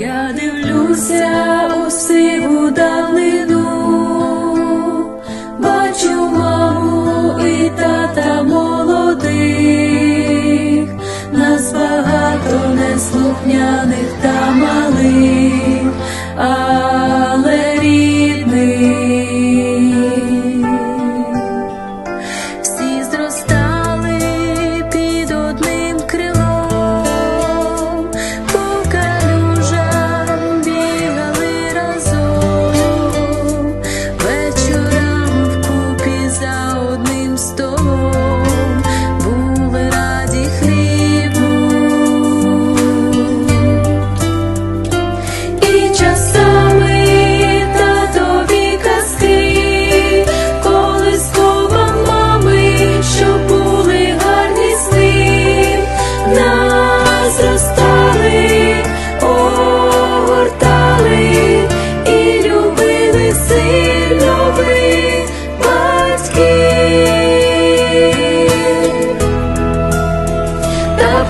я дивлюся у сиву далину, бачу маму і тата молодих, нас багато неслухняних.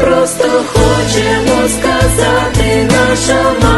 просто хочемо сказати наша мама.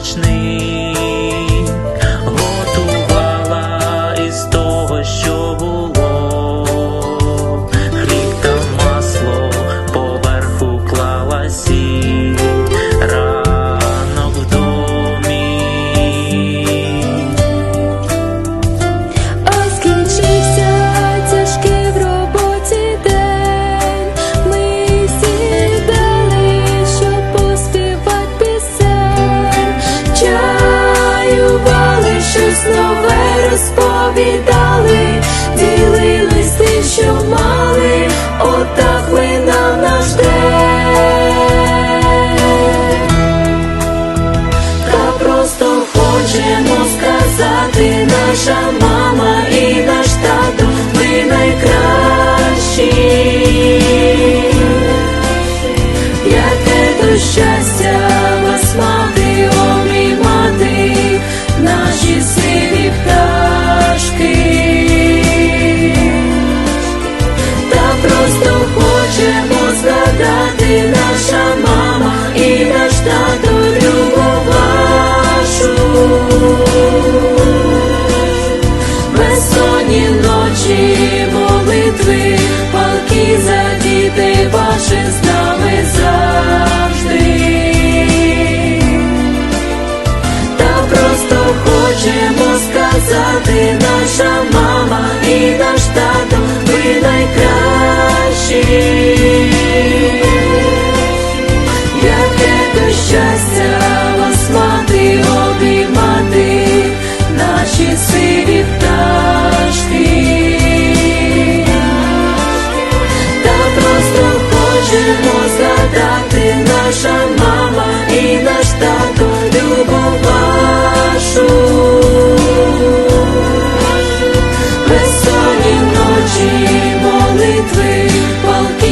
ночний. 什么？为什么？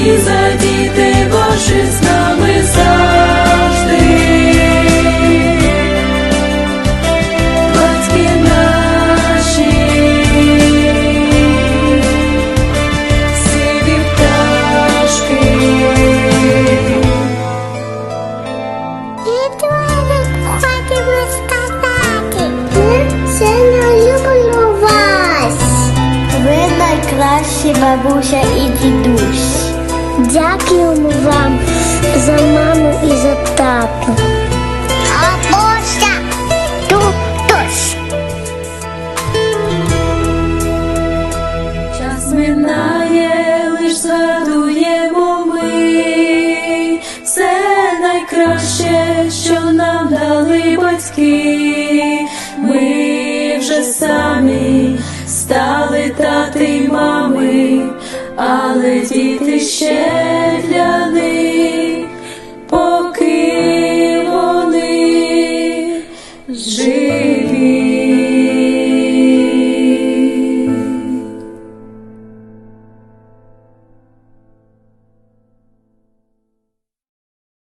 і задіти Боже з нами завжди. Батьки наші, сиві пташки. Дітвами хати розкатати, сильно люблю вас. Ви найкращі бабуся и дідусь. Дякуємо вам за маму і за тату. А Бабуся, тутось. Час минає, лиш згадуємо ми все найкраще, що нам дали батьки. Ми вже самі стали тати але діти ще для них, поки вони жили.